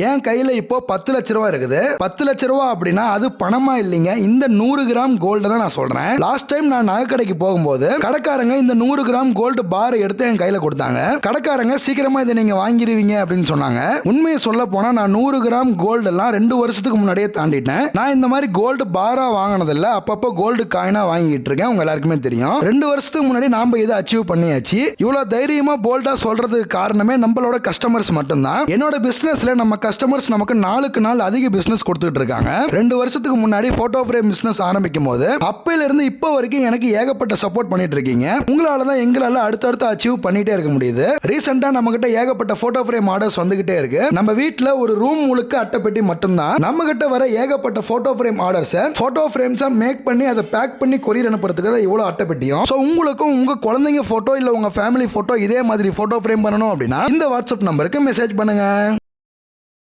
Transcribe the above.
என் கையில் இப்போ பத்து லட்ச ரூபா இருக்குது. பத்து லட்ச ரூபா அப்படின்னா அது பணமா இல்லைங்க. இந்த நூறு கிராம் கோல்டு தான் நான் சொல்றேன். லாஸ்ட் டைம் நான் நகைக்கடைக்கு போகும்போது கடைக்காரங்க இந்த நூறு கிராம் கோல்டு பார் எடுத்து என் கையில கொடுத்தாங்க. கடைக்காரங்க சீக்கிரமா இதை நீங்க வாங்கிடுவீங்க அப்படின்னு சொன்னாங்க. உண்மையை சொல்ல போனா நான் நூறு கிராம் கோல்டு எல்லாம் ரெண்டு வருஷத்துக்கு முன்னாடியே தாண்டிட்டேன். நான் இந்த மாதிரி கோல்டு பாரா வாங்கினதில்ல. அப்பப்போ கோல்டு காயினா வாங்கிட்டு இருக்கேன். உங்க எல்லாருக்குமே தெரியும். ரெண்டு வருஷத்துக்கு முன்னாடி நாம இதை அச்சீவ் பண்ணியாச்சு. இவ்வளவு தைரியமா போல்டா சொல்றதுக்கு காரணமே நம்மளோட கஸ்டமர்ஸ் மட்டும்தான். என்னோட பிசினஸ்ல நம்ம கஸ்டமர்ஸ் நமக்கு நாளுக்கு நாள் அதிக பிசினஸ் கொடுத்துட்டு இருக்காங்க ரெண்டு வருஷத்துக்கு முன்னாடி போட்டோ ஃப்ரேம் பிசினஸ் ஆரம்பிக்கும் போது அப்பையில இருந்து இப்போ வரைக்கும் எனக்கு ஏகப்பட்ட சப்போர்ட் பண்ணிட்டு இருக்கீங்க உங்களால தான் எங்களால அடுத்தடுத்து அச்சீவ் பண்ணிட்டே இருக்க முடியுது. ரீசெண்டா நம்ம கிட்ட ஏகப்பட்ட போட்டோ ஃப்ரேம் ஆர்டர்ஸ் வந்துகிட்டே இருக்கு. நம்ம வீட்டுல ஒரு ரூம் முழுக்க அட்டைப்பெட்டி மட்டும்தான். நம்ம கிட்ட வர ஏகப்பட்ட போட்டோ ஃப்ரேம் ஆர்டர்ஸ் போட்டோ ஃப்ரேம்ஸா மேக் பண்ணி அதை பேக் பண்ணி கொரியர் அனுப்புறதுக்கு தான் இவ்வளவு அட்டைப்பெட்டியும் ஸோ உங்களுக்கும் உங்க குழந்தைங்க போட்டோ இல்ல உங்க ஃபேமிலி போட்டோ இதே மாதிரி போட்டோ ஃப்ரேம் பண்ணணும் அப்படின்னா இந்த வாட்ஸ்அப் நம்பருக்கு மெசேஜ் பண்ணுங்க.